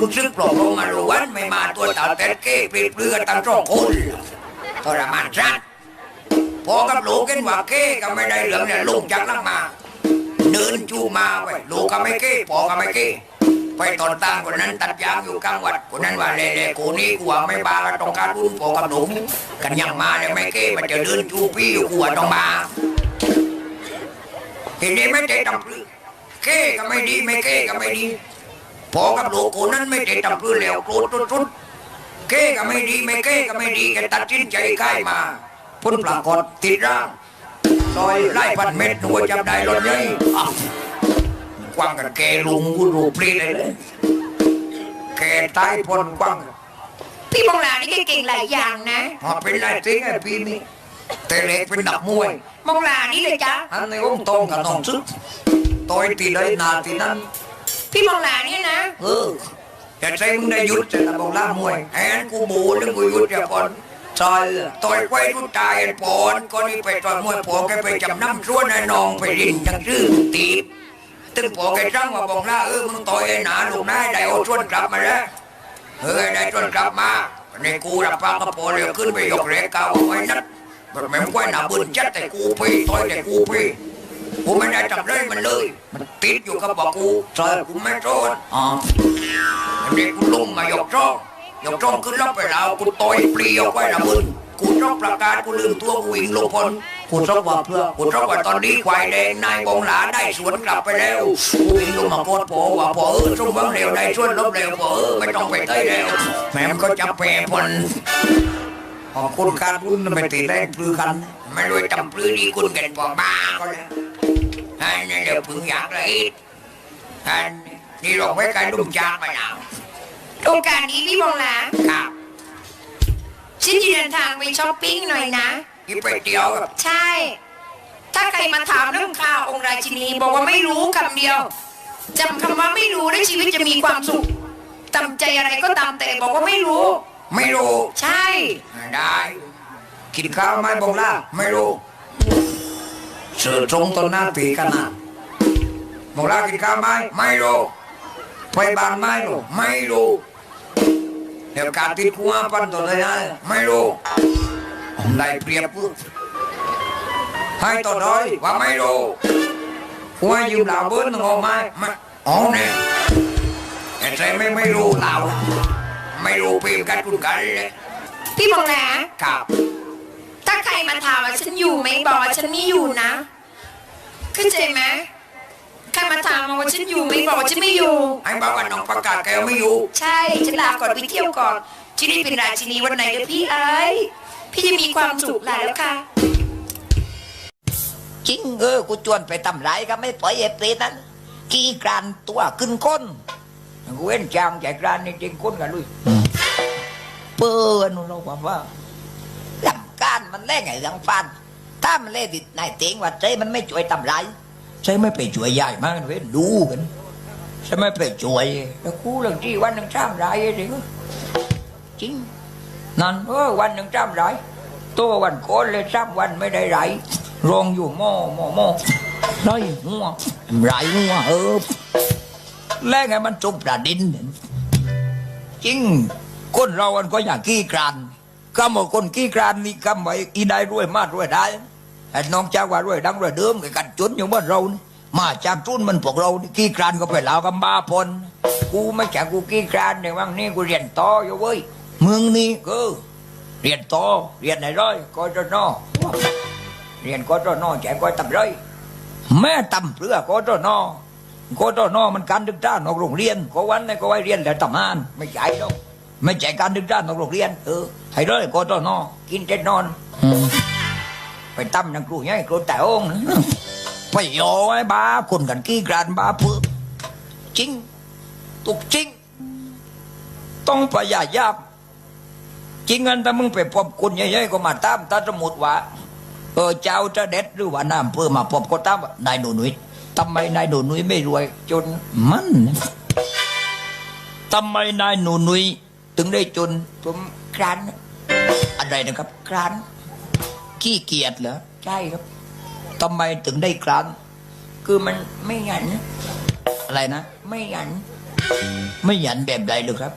รู้สึกปลอกมารู้วันไม่มาตัวตาเต็ดเก้ปรีดเปลือตั้งสองคนทรมานชัดพอกับหลูกกันว่าเก้ก็ไม่ได้เหลืองเนี่ยลูกจากลังมาเดินจูมาไปลูกก็ไม่เก้พอก็ไม่เก้ไปตอนตั้งคนนั้นตัดยางอยู่กลางวัดคนนั้นว่าเล่ๆกูนี่กูว่าไม่บาก็ต้องการรุ่นพอกับหนุ่มกันยังมาเลยไม่เก้มันจะเดินจูพี่อยู่กูว่าต้องมาเห็นไหมไม่ได้ตำปลือเก้ก็ไม่ดีไม่เก้ก็ไม่ดี พอกับลูกกูนั้นไม่ได้ตำปลือแล้วโกรธสุดๆเก้ก็ไม่ดีไม่เก้ก็ไม่ดีแกตัดสินใจค่ายมาพ้นปรากฏติดร่างซอยไล่พันเม็ดหนูจำได้รถยัยอ้าวกวางกับแกลุงกูรูปรีเลยเลยแกตายพ้นกวางพี่บงหลานี่แกเก่งหลายอย่างนะมาเป็นไรสิงไอ้ปีนี้แต่เล็กเป็นดักมวยบงหลานี่เลยจ้ะอันนี้องตรงกับน้องซึกต่อยตีเลยนาทีนั้น พี่บงหลานี่นะเออแต่ใจมึงได้ยุดจะละบอกล่ามวยแอนกูบูนึงกูยุดจะปอนซอยต่อยไว้ทุกตายปอนก็นี่ไปต่อยมวยปอแกไปจำน้ำชวนไอ้นองไปรินจังชื่อตีบตึงปอแกจ้างว่าบอกล่าเออมึงต่อยไอ้หนาลูกนายได้เอาชวนกลับมาแล้วเออได้ชวนกลับมาในกูรับปากกับปอเร็วขึ้นไปยกแรกเก่าเอาไว้นัดแบบแม่งไว้หนาบุญจัดแต่กูพี่ต่อยแต่กูพี่ กูไม่ได้จับเลยมันเลย มันติดอยู่กับบอกกูซอกูไม่โทษอ๋อเด็กกูลุงมมาหยกจ้องยกจ้องขึ้นรับไปแล้วกูต่อยเปลี่ยวไว้ละมึงกูจ้องประกาศกูลืมตัวกูวิ่งลงพลกูจ้องว่าเพื่อกูจ้องว่าตอนนี้ควายแดงนายบงหลาได้สวนกลับไปแล้วกูวิ่งลงมาโคตรโผว่าพอเออสมบังเร็วได้ช่วยลบเร็วพอเออไม่ต้องไปเต้ยแล้วแม่มก็จับแปรพล ขอบคุณการรุ่นไม่ตีแรงปลือกันไม่รู้จำปลือดีคุณกันพอบ้าก็แล้วอันนี้เดี๋ยวพึงอยากเลยอันนี่ลงไว้กันดุมจางไปแล้วโอกาสนี้พี่บงหลาครับฉันจะเดินทางไปช้อปปิ้งหน่อยนะกินไปเดียวกับใช่ ถ้าใครมาถามเรื่องข่าวองค์ราชินี บอกว่าไม่รู้คำเดียวจำคำว่าไม่รู้แล้วชีวิตจะมีความสุขตามใจอะไรก็ตามแต่บอกว่าไม่รู้ ไม่รู้ใช่ ได้ กินข้าวไหมบงล่าไม่รู้เสือตรงต้นหน้าตีกันนะบงล่ากินข้าวไหมไม่รู้ไปบ้านไม่รู้ไม่รู้เดี๋ยวการติดหัวปันตัวเลยนะไม่รู้ผมได้เปรียบปุ๊บให้ต่อด้อยว่าไม่รู้หัวยืมเหล่าเบิ้ลงอไหมไม่อ๋อเนี่ยแต่ใจไม่ไม่รู้เหล่า ไม่รู้เปรียบกันคุณกันเลยพี่บงหลาครับ ถ้าใครมาถามว่าฉันอยู่ไหมบอกว่าฉันไม่อยู่นะเข้าใจไหมใครมาถามว่าฉันอยู่ไหมบอกว่าฉันไม่อยู่ไอ้บ้าวันน้องประกาศแกไม่อยู่ ใช่ฉันลาก่อนไปเที่ยวก่อนที่ได้เป็นราชินีวันไหนเดี๋ยวพี่เอ้ยพี่จะมีความสุขหลายแล้วค่ะจริงเออกูจวนไปทำไรก็ไม่ปล่อยไอ้เปรตนั้นกี่กรันตัวขึ้นก้น กูเว้นจางใจกรานนี่จริงก้นกันลุยเปิดนู่นเราบอกว่าลังการมันแรงไงลังฟันถ้ามันเล่ดินายเต็งว่าใจมันไม่ช่วยทำไรใจไม่ไปช่วยยายมากเว้ยดูกันใช่ไม่ไปช่วยแล้วกูเรื่องที่วันหนึ่งจ้ามไรเด็กจริงนั่นเออวันหนึ่งจ้ำไรตัววันโกนเลยจ้ำวันไม่ได้ไรรองอยู่หม้อหม้อหม้อไรหัวไรหัวเออ แล้วไงมันจุบประดินจริงคนเรามันก็อยากกี้กรานคำว่าคนกี้กรานนี่คำว่าอีได้รวยมากรวยได้ไอ้น้องจากว่ารวยดังรวยเดิมกับกันจุนอยู่บ้านเรานี่มาจากจุนมันพวกเรากี้กรานก็ไปลาวกับบ้าพลกูไม่ใช่กูกี้กรานในวังนี้กูเรียนต่ออยู่เว้ยเมืองนี้ก็เรียนต่อเรียนไหนร้อยก็จะนอเรียนก็จะนอแจกก็ตำร้อยแม่ตำเพื่อก็จะนอ ก็จะนอมันการศึกษานอกโรงเรียนก็วันนี้ก็ไว้เรียนแต่ทำงานไม่ใช่หรอกไม่ใช่การศึกษานอกโรงเรียนเออให้ร้อยก็จะนอกินเจ็ดนอน ไปตำนังครูใหญ่ครูแต่องค์นะไปโยไอ้บ้าคนกันกี้กรานบ้าเพื่อจริงตุกจริง ต้องพยายามจริงงั้นถ้ามึงไปพบคนใหญ่ๆก็มาตามถ้าสมมติว่าเออเจ้าจะเด็ดหรือว่าน้ำเพื่อมาพบก็ตามว่านายหนูหนุ่ย ทำไมนายหนูนุ่ยไม่รวย จนมันทำไมนายหนูนุ่ยถึงได้จนผมครานอะไรนะครับครานขี้เกียจเหรอใช่ครับทำไมถึงได้ครานคือมันไม่หยัน อะไรนะ ไม่หยัน ไม่หยันแบบใดเลยครับ